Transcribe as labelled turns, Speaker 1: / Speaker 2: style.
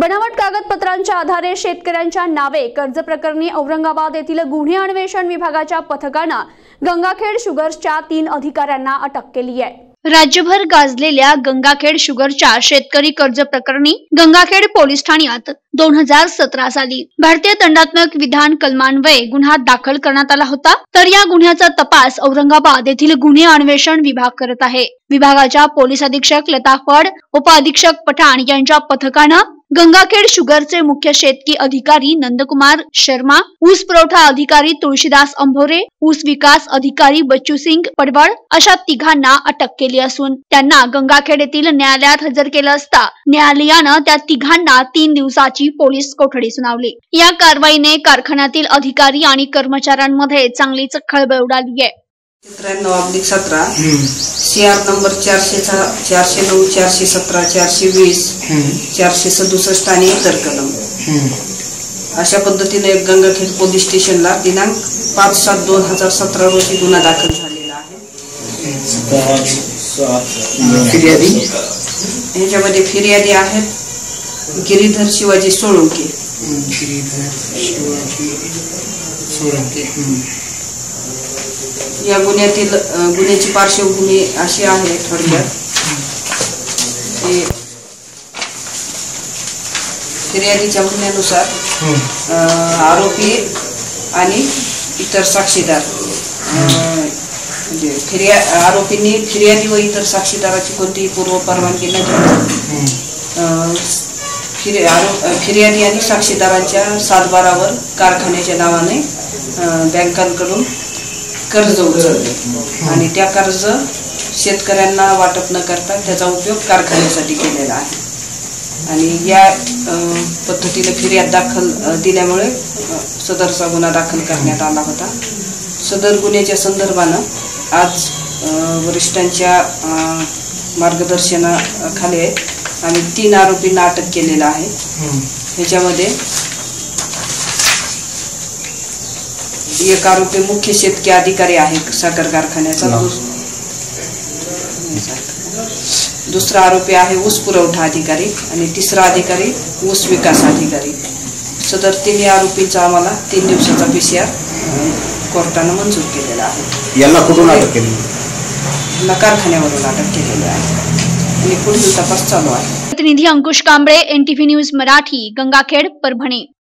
Speaker 1: बनावट कागदपत्रांच्या आधारे शेतकऱ्यांच्या नावे कर्ज प्रकरणी औरंगाबाद येथील गुन्हे अन्वेषण विभागाच्या पथकानं गंगाखेड शुगर्सच्या तीन अधिकाऱ्यांना अटक केली आहे. राज्यभर गाजलेल्या गंगाखेड शुगरच्या शेतकरी कर्ज प्रकरणी गंगाखेड पोलीस ठाण्यात दोन हजार सतरा साली भारतीय दंडात्मक विधान कलमान्वये गुन्हा दाखल करण्यात आला होता तर या गुन्ह्याचा तपास औरंगाबाद येथील गुन्हे अन्वेषण विभाग करत आहे. विभागाच्या पोलीस अधीक्षक लता फड उपअधीक्षक पठाण यांच्या पथकानं गंगाखेड शुगरचे मुख्य शेतकी अधिकारी नंदकुमार शर्मा ऊस पुरवठा अधिकारी तुळशीदास अंभोरे ऊस विकास अधिकारी बच्चू सिंग पडवळ अशा तिघांना अटक केली असून त्यांना गंगाखेड येथील न्यायालयात हजर केलं असता न्यायालयानं त्या तिघांना तीन दिवसाची पोलीस कोठडी सुनावली. या कारवाईने कारखान्यातील अधिकारी आणि कर्मचाऱ्यांमध्ये चांगलीच खळबळ उडाली आहे.
Speaker 2: सतरा. सी आर नंबर चारशे सहा चारशे नऊ चारशे सतरा चारशे वीस चारशे सदुसष्ट आणि इतर कलम. अशा पद्धतीने गंगाखेड पोलीस स्टेशनला दिनांक पाच सात दोन हजार सतरा रोजी गुन्हा दाखल झालेला आहे.
Speaker 3: फिर्यादी?
Speaker 2: ह्याच्यामध्ये फिर्यादी आहेत. गिरीधर शिवाजी सोळंके.
Speaker 3: श्रीधर शिवाजी सोळंके.
Speaker 2: या गुन्ह्यातील गुन्ह्याची पार्श्वभूमी अशी आहे थोडक्यात. फिर्यादीच्या म्हणण्यानुसार आरोपी आणि इतर साक्षीदार म्हणजे फिर्या आरोपींनी फिर्यादी व इतर साक्षीदाराची कोणतीही पूर्व परवानगी न घेता फिर्यादी आणि साक्षीदारांच्या सातबारावर कारखान्याच्या नावाने बँकांकडून कर्ज उचलले. आणि त्या कर्ज शेतकऱ्यांना वाटप न करता त्याचा उपयोग कारखान्यासाठी केलेला आहे. आणि या पद्धतीने फिर्याद दाखल दिल्यामुळे सदरचा गुन्हा दाखल करण्यात आला होता. सदर गुन्ह्याच्या संदर्भानं आज वरिष्ठांच्या मार्गदर्शनाखाली आम्ही तीन आरोपींना अटक केलेला आहे. ह्याच्यामध्ये एक आरोपी मुख्य शेतकी अधिकारी आहे साखर कारखान्याचा. दुस- दुसरा आरोपी आहे ऊस पुरवठा अधिकारी आणि तिसरा अधिकारी ऊस विकास अधिकारी. सदर तिन्ही आरोपींचा आम्हाला तीन दिवसाचा पी सी आर कोर्टानं मंजूर केलेला आहे.
Speaker 3: यांना कुठून अटक केली?
Speaker 2: त्यांना कारखान्यावरून अटक केलेली आहे. आणि पुढील तपास चालू आहे.
Speaker 1: प्रतिनिधी अंकुश कांबळे एनटीव्ही न्यूज मराठी गंगाखेड परभणी.